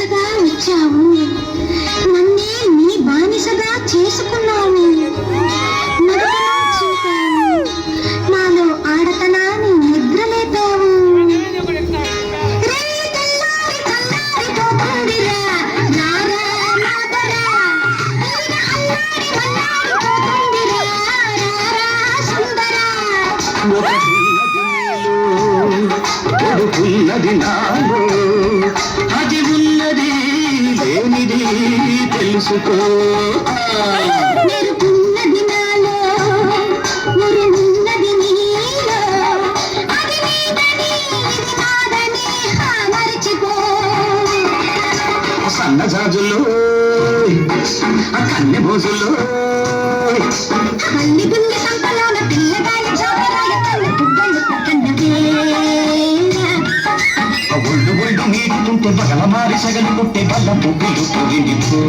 బానిసగా ఇచ్చావు. నన్నే నీ బానిసగా చేసుకున్నావు. మగతనం నాలో ఆడతనాన్ని నిద్రలేపావు. నాలో అది లేనిది తెలుసుకో మెరుపున్నది నాలో, ఉరుమున్నది నీలో. అది నీదని, ఇది నాదని, హా మరిచిపో. సన్నజాజుల్లో కన్నె భోజుల్లో గుండె సంపలోన పక్కనవేరా. ఒళ్ళు బగల మారి సగలు కొట్టే బల్ల పువ్వులు పొగిడిపో